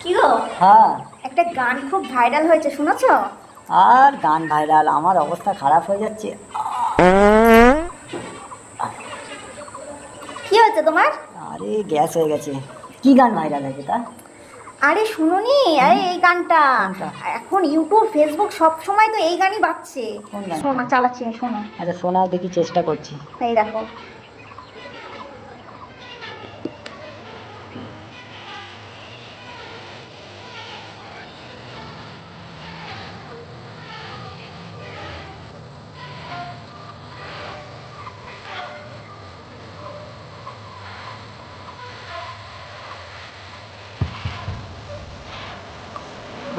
কি গো? হ্যাঁ। একটা গান খুব ভাইরাল হয়েছে শুনেছো? আর গান ভাইরাল আমার অবস্থা খারাপ হয়ে যাচ্ছে। কি হয়েছে তোমার? আরে গ্যাস হয়ে গেছে। কি গান ভাইরাল হয়েছে তা? আরে শুনুনি আরে এই গানটা? এখন ইউটিউব ফেসবুক সব সময় তো এই গানই বাজছে? শোনো চালাচ্ছি শোনো। আচ্ছা শোনাও দেখি চেষ্টা করছি। এই দেখো।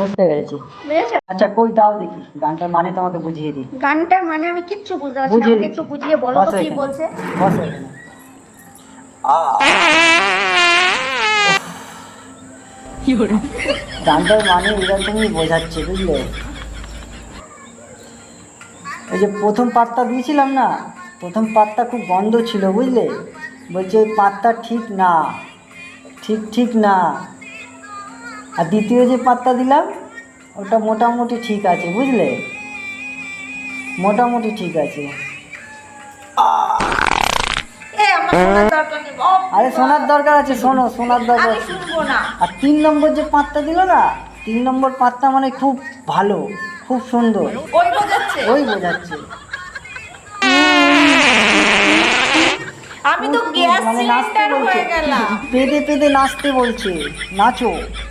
বুঝতে পেরেছি। আচ্ছা কই দাও দেখি গানটার মানে তোমাকে বুঝিয়ে দিই। গানটার মানে আমি কিচ্ছু বুঝতে পারছি না বুঝিয়ে একটু বুঝিয়ে বলো তো কি বলছে। গানটার মানে এরকমই বোঝাচ্ছে বুঝলে? ওই যে প্রথম পাত্তা দিয়েছিলাম না প্রথম পাত্তা খুব বন্ধ ছিল বুঝলে? বলছে ওই পাত্তা ঠিক না ঠিক ঠিক না। আর দ্বিতীয় যে পাত্তা দিলাম ওটা মোটামুটি ঠিক আছে বুঝলে? মোটামুটি ঠিক আছে। আরে সোনার দরকার আছে শোনো সোনার দরকার আর তিন নম্বর যে পাত্তা দিল না তিন নম্বর পাত্তা মানে খুব ভালো খুব সুন্দর। ওই বোঝাচ্ছে। আমি তো গ্যাস মানে সিলিন্ডার হয়ে গেলাম। পেদে পেদে নাচতে বলছে। নাচো।